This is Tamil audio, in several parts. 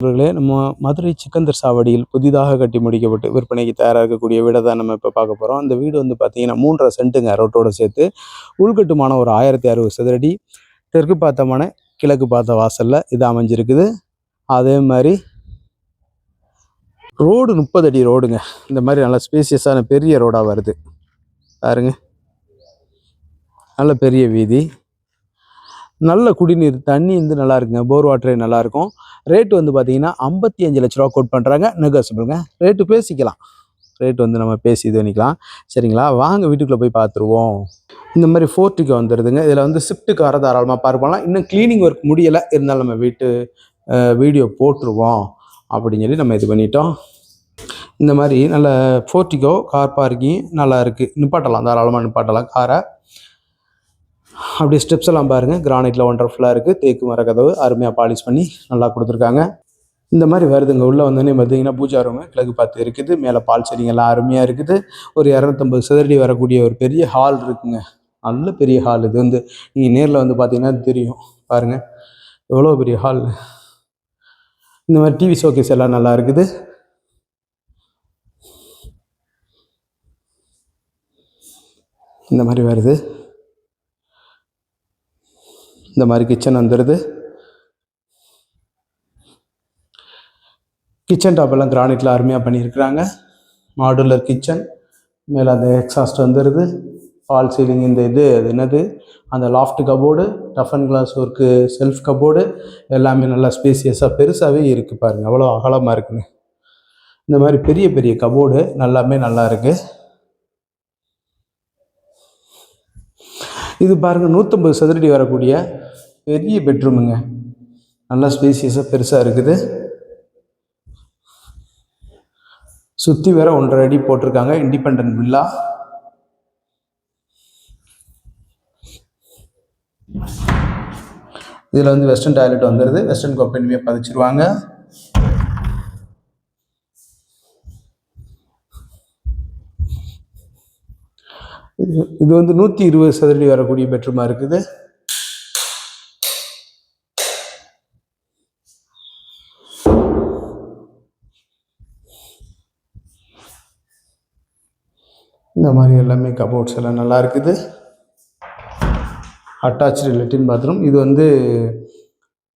நண்பர்களே நம்ம மதுரை சிக்கந்தர் சாவடியில் புதிதாக கட்டி முடிக்கப்பட்டு விற்பனைக்கு தயாராக இருக்கக்கூடிய வீடை தான் நம்ம இப்போ பார்க்க போகிறோம் அந்த வீடு வந்து பார்த்தீங்கன்னா மூன்றரை சென்ட்டுங்க ரோட்டோடு சேர்த்து. உள்கட்டுமான ஒரு ஆயிரத்தி அறுபது சதுரடி தெற்கு பார்த்த மனை கிழக்கு பார்த்த வாசலில் இது அமைஞ்சிருக்குது. அதே மாதிரி ரோடு முப்பது அடி ரோடுங்க. இந்த மாதிரி நல்ல ஸ்பேசியஸான பெரிய ரோடாக வருது. பாருங்க. நல்ல பெரிய வீதி. நல்ல குடிநீர் தண்ணி வந்து நல்லா இருக்குங்க. போர் வாட்டரே நல்லா இருக்கும் வந்து பார்த்தீங்கன்னா ஐம்பத்தி அஞ்சு லட்ச ரூபா கோட் பண்ணுறாங்க நெகோசியபிளுங்க ரேட்டு பேசிக்கலாம். ரேட் வந்து நம்ம பேசி இது பண்ணிக்கலாம். சரிங்களா? வாங்க வீட்டுக்குள்ளே போய் பார்த்துருவோம். இந்த மாதிரி ஃபோர்ட்டிக்கு வந்துடுதுங்க இதில் வந்து ஷிஃப்ட்டு காரை தாராளமாக பார்க்கலாம் இன்னும் க்ளீனிங் ஒர்க் முடியலை. இருந்தாலும் நம்ம வீட்டு வீடியோ போட்டுருவோம். அப்படின்னு சொல்லி நம்ம இது பண்ணிட்டோம். இந்த மாதிரி நல்ல ஃபோர்ட்டிக்கோ கார் பார்க்கிங் நல்லா இருக்குது நிப்பாட்டலாம். தாராளமாக நிப்பாட்டலாம். காரை அப்படியே ஸ்டெப்ஸ் எல்லாம் பாருங்கள் கிரானைட்டில் ஒண்டர்ஃபுல்லாக இருக்குது தேக்கு மர கதவு அருமையாக பாலிஷ் பண்ணி நல்லா கொடுத்துருக்காங்க. இந்த மாதிரி வருதுங்க. உள்ளே வந்தோடனே பார்த்தீங்கன்னா பூஜா ரூமு கிழக்கு பார்த்து இருக்குது. மேலே பால் செடிங்கெல்லாம் அருமையாக இருக்குது. ஒரு இரநூத்தம்பது சதுரடி வரக்கூடிய ஒரு பெரிய ஹால் இருக்குங்க. நல்ல பெரிய ஹால் இது வந்து. நீங்கள் நேரில் வந்து பார்த்தீங்கன்னா தெரியும். பாருங்கள் எவ்வளோ பெரிய ஹால் இந்த மாதிரி டிவி ஷோகேஸ் எல்லாம் நல்லா இருக்குது. இந்த மாதிரி வருது. இந்த மாதிரி கிச்சன் வந்துடுது கிச்சன் டாப் எல்லாம் கிரானைட்டில் அருமையாக பண்ணியிருக்கிறாங்க. மாடுலர் கிச்சன் மேலே அந்த எக்ஸாஸ்ட் வந்துடுது ஃபால் சீலிங் இந்த இது அது என்னது? அந்த loft cupboard tough and glass work shelf cupboard எல்லாமே நல்லா ஸ்பேசியஸாக பெருசாகவே இருக்குது பாருங்கள் அவ்வளோ அகலமாக இருக்குன்னு. இந்த மாதிரி பெரிய பெரிய கபோர்டு நல்லாமே நல்லா இருக்குது இது பாருங்கள் நூற்றம்பது சதுரடி வரக்கூடிய பெரிய பெட்ரூமுங்க. நல்லா ஸ்பேசியஸாக பெருசாக இருக்குது. சுற்றி வேற ஒன்றரை அடி போட்டிருக்காங்க. Independent villa. இதில் வந்து வெஸ்டர்ன் டாய்லெட் வந்துடுது வெஸ்டர்ன் கோப்பையுமே பதிச்சிருவாங்க. இது இது வந்து நூற்றி இருபது சதுரடி வரக்கூடிய பெட்ரூமாக இருக்குது. இந்த மாதிரி எல்லாமே கபோர்ட்ஸ் எல்லாம் நல்லா இருக்குது. அட்டாச்சு லெட்டின் பாத்ரூம் இது வந்து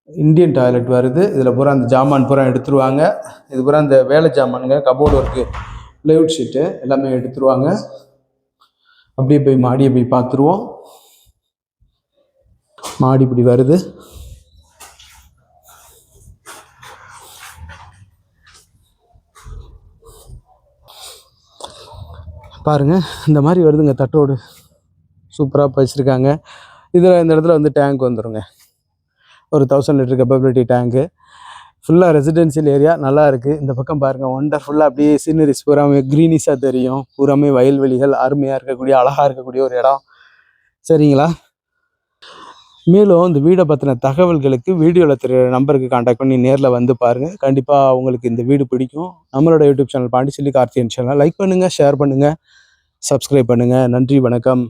இந்தியன் டாய்லெட் வருது. இதில் பூரா அந்த ஜாமான் பூரா எடுத்துருவாங்க. இது பூரா அந்த வேலை ஜாமானுங்க. கபோர்டு ஒர்க்கு ப்ளைவுட் ஷீட்டு எல்லாமே எடுத்துருவாங்க. அப்படியே போய் மாடியை போய் பார்த்துருவோம். மாடி இப்படி வருது. பாருங்கள் இந்த மாதிரி வருதுங்க தட்டோடு. சூப்பராக வச்சுருக்காங்க இதில் இந்த இடத்துல வந்து டேங்க் வந்துருங்க. ஒரு தௌசண்ட் லிட்டர் கெப்பபிலிட்டி டேங்க்கு ஃபுல்லாக ரெசிடென்சியல் ஏரியா நல்லா இருக்குது இந்த பக்கம் பாருங்கள் ஒண்டர்ஃபுல்லாக அப்படியே சீனரிஸ் பூராமே க்ரீனிஷாக தெரியும். பூராமே வயல்வெளிகள் அருமையாக இருக்கக்கூடிய அழகாக இருக்கக்கூடிய ஒரு இடம். சரிங்களா? மேலும் இந்த வீடை பற்றின தகவல்களுக்கு வீடியோவில் தெரியுற நம்பருக்கு காண்டாக்ட் பண்ணி நேரில் வந்து பாருங்கள் கண்டிப்பாக உங்களுக்கு இந்த வீடு பிடிக்கும். நம்மளோட YouTube channel Pondicherry Karthiyan channel like பண்ணுங்கள் ஷேர் பண்ணுங்கள் சப்ஸ்கிரைப் பண்ணுங்கள் நன்றி வணக்கம்.